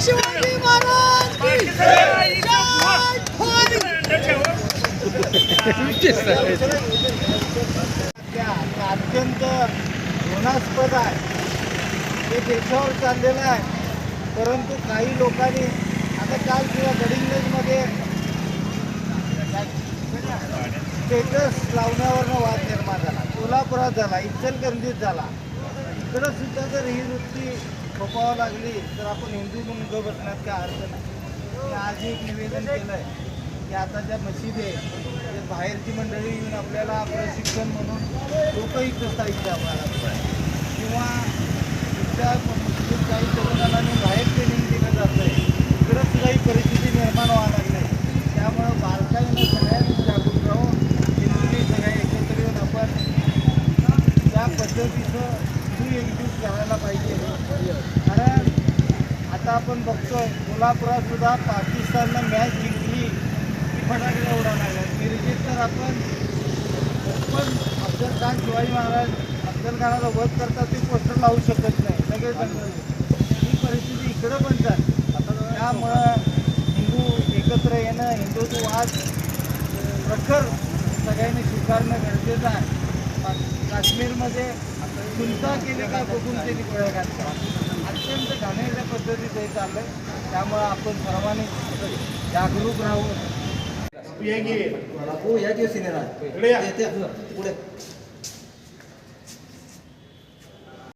शिवाजी महाराज अत्यंत घृणास्पद आहे. ते देशावर चाललेलं आहे. परंतु काही लोकांनी आता काल किंवा गडिंग्लजमध्ये स्टेटस लावण्यावरनं वाद निर्माण झाला. कोल्हापुरात झाला इचलकरंजीत झाला. इकडं सुद्धा जर ही वृत्ती खोपावं लागली तर आपण हिंदू म्हणून गं बसण्यात काय अर्थ नाही. मी आज एक निवेदन केलं आहे की आता ज्या मशीद आहे बाहेरची मंडळी येऊन आपल्याला प्रशिक्षण म्हणून लोक इथं साहित्य आम्हाला किंवा इथल्या मुस्लिम काही तरुणाला बाहेर ट्रेनिंग दिलं जातं आहे इकडंच काही परिस्थिती निर्माण व्हावं लागली. आहे त्यामुळं बारकाईनं सगळ्यांनी जागरूक राहून हिंदूंनी सगळ्या एकत्र येऊन आपण त्या पद्धतीचं एकजूट करायला पाहिजे. कारण आता आपण बघतोय कोल्हापुरात सुद्धा पाकिस्ताननं मॅच जिंकली की फटाकडे उडा लागल्या मिरजेत तर आपण पण अफजल खान शिवाजी महाराज अफजल खानाचा वध करतात ते पोस्टर लावू शकत नाही. लगेच ही परिस्थिती इकडं पण जात. त्यामुळं हिंदू एकत्र येणं हिंदुत्ववाद प्रखर सगळ्यांनी स्वीकारणं गरजेचं आहे. काश्मीरमध्ये चिंता केली का बघून त्यांनी गोळ्या घातल्या? अत्यंत घाणेरड्या पद्धतीचं हे चाललंय. त्यामुळं आपण सर्वांनी जागरूक राहून बापू या पुढे.